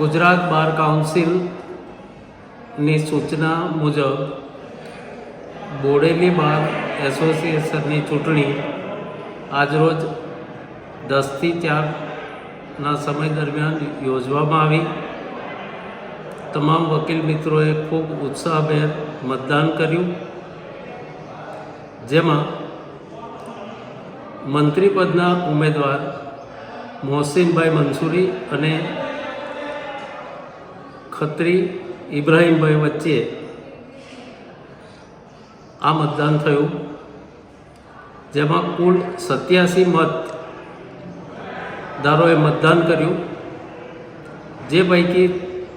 ગુજરાત બાર કાઉન્સિલની સૂચના મુજબ બોડેલી બાર એસોસિએશનની ચૂંટણી આજરોજ દસથી ચારના સમય દરમિયાન યોજવામાં આવી. તમામ વકીલ મિત્રોએ ખૂબ ઉત્સાહભેર મતદાન કર્યું. જેમાં મંત્રીપદના ઉમેદવાર મોહસિનભાઈ મંસૂરી અને ખત્રી ઇબ્રાહીમભાઈ વચ્ચે આ મતદાન થયું, જેમાં કુલ સત્યાસી મત દારોએ મતદાન કર્યું, જે પૈકી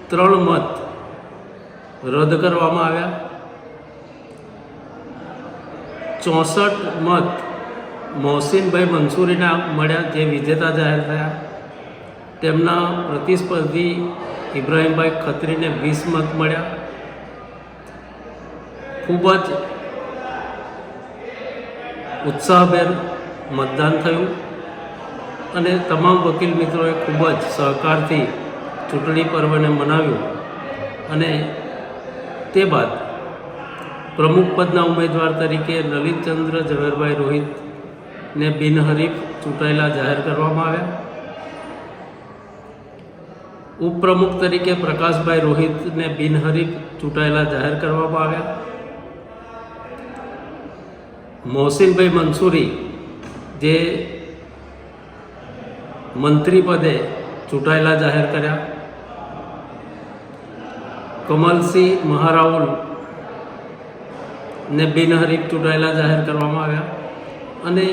ત્રણ મત રદ કરવામાં આવ્યા. ચોસઠ મત મોહસિનભાઈ મંસૂરીના મળ્યા, જે વિજેતા જાહેર થયા. તેમના પ્રતિસ્પર્ધી ઇબ્રાહીમભાઈ ખત્રીને વીસ મત મળ્યા. ખૂબ જ ઉત્સાહભેર મતદાન થયું અને તમામ વકીલ મિત્રોએ ખૂબ જ સહકારથી ચૂંટણી પર્વને મનાવ્યું અને તે બાદ પ્રમુખ પદના ઉમેદવાર તરીકે લલિતચંદ્ર ઝવેરભાઈ રોહિતને બિનહરીફ ચૂંટાયેલા જાહેર કરવામાં આવ્યા. ઉપપ્રમુખ તરીકે પ્રકાશભાઈ રોહિતને બિનહરીફ ચૂંટાયેલા જાહેર કરવામાં આવ્યા. મોહસિનભાઈ મંસૂરી, જે મંત્રી પદે ચૂંટાયેલા જાહેર કર્યા. કમલસિંહ મહારાઉલ ને બિનહરીફ ચૂંટાયેલા જાહેર કરવામાં આવ્યા. અને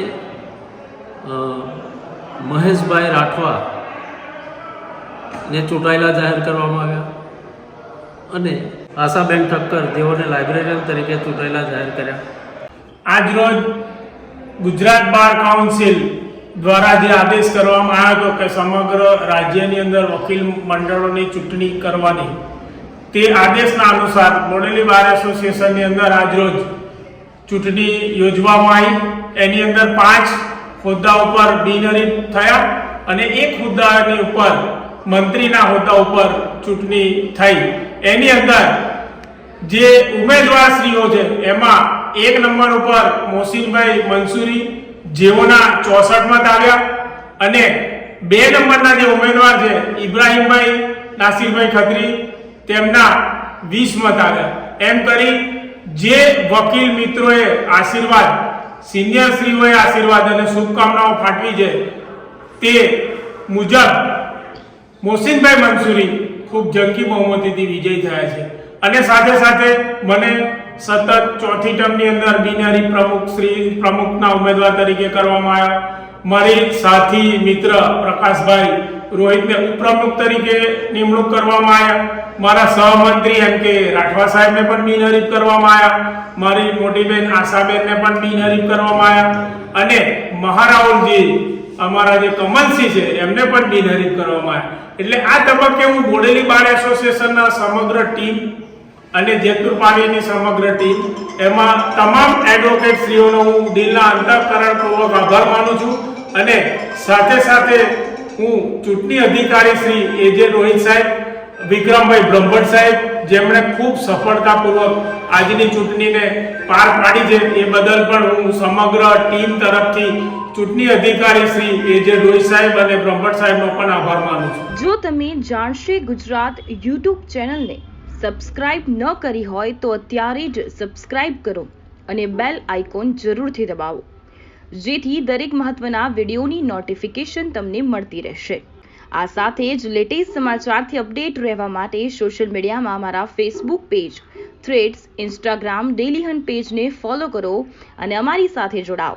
મહેશભાઈ રાઠવા ને ચૂંટાયેલા જાહેર કરવામાં આવ્યા. અને આશાબેન ઠક્કર જેઓને લાઇબ્રેરિયન તરીકે ચૂંટાયેલા જાહેર કર્યા. આજરોજ ગુજરાત બાર કાઉન્સિલ દ્વારા જે આદેશ કરવામાં આવ્યો હતો કે સમગ્ર રાજ્યની અંદર વકીલ મંડળોની ચૂંટણી કરવાની, તે આદેશના અનુસાર બોડેલી બાર એસોસિએશનની અંદર આજરોજ ચૂંટણી યોજવામાં આવી. એની અંદર પાંચ હોદ્દા ઉપર બિનહરીફ થયા અને એક હોદ્દાની ઉપર મંત્રીના હોદ્દા ઉપર ચૂંટણી થઈ. એની અંદર જે ઉમેદવારશ્રીઓ છે, એમાં એક નંબર ઉપર મોહસિનભાઈ મંસૂરી જેઓના ચોસઠ મત આવ્યા અને બે નંબરના જે ઉમેદવાર છે, ઇબ્રાહીમભાઈ નાસિરભાઈ ખત્રી, તેમના વીસ મત આવ્યા. એમ કરી જે વકીલ મિત્રોએ આશીર્વાદ, સિનિયર શ્રીઓએ આશીર્વાદ અને શુભકામનાઓ ફાટવી છે, તે મુજબ મોહસિનભાઈ મંસૂરી, ખૂબ જંગી બહુમતીથી વિજય થયા છે. અને સાથે સાથે મને સતત ચોથી ટર્મની અંદર બિનારી પ્રમુખ શ્રી, પ્રમુખના ઉમેદવાર તરીકે કરવામાં આવ્યા. મારી સાથી મિત્ર પ્રકાશભાઈ રોહિતને ઉપપ્રમુખ તરીકે નિમણૂક કરવામાં આવ્યા. મારા સહમંત્રી એમ કે રાઠવા સાહેબને પણ બિનહરીફ કરવામાં આવ્યા. મારી મોટી બેન આશાબેનને પણ બિનહરીફ કરવામાં આવ્યા. અને મહારાઉલજી અમારા જે કમલસિંહ છે, એમને પણ બિનહરીફ કરવામાં આવ્યા. એટલે આ તબક્કે હું બોડેલી બાર એસોસિએશનના સમગ્ર ટીમ અને જેતુર પાણીની સમગ્ર ટીમ, એમાં તમામ એડવોકેટ શ્રીઓનો હું દિલના અંતઃકરણપૂર્વક આભાર માનું છું અને સાથે સાથે હું ચૂંટણી અધિકારી શ્રી એજે રોહિત સાહેબ, વિક્રમભાઈ બ્રહ્મભટ્ટ સાહેબ જેમણે ખૂબ સફળતાપૂર્વક આજની ચૂંટણીને પાર પાડી છે, એ બદલ પણ હું સમગ્ર ટીમ તરફથી ચૂંટણી અધિકારી શ્રી એજે રોહિત સાહેબ અને બ્રહ્મટ સાહેબનો પણ આભાર માનું છું. જો તમે જાણશે ગુજરાત યુટ્યુબ ચેનલને સબસ્ક્રાઇબ ન કરી હોય તો અત્યારે જ સબસ્ક્રાઇબ કરો અને બેલ આઇકોન જરૂરથી દબાવો. જેથી દરેક મહત્વના વિડીયોની નોટિફિકેશન તમને મળતી રહેશે. આ સાથે જ લેટેસ્ટ સમાચારથી અપડેટ રહેવા માટે સોશિયલ મીડિયામાં અમારા Facebook page Threads Instagram Dailyhunt પેજને ફોલો કરો અને અમારી સાથે જોડાઓ.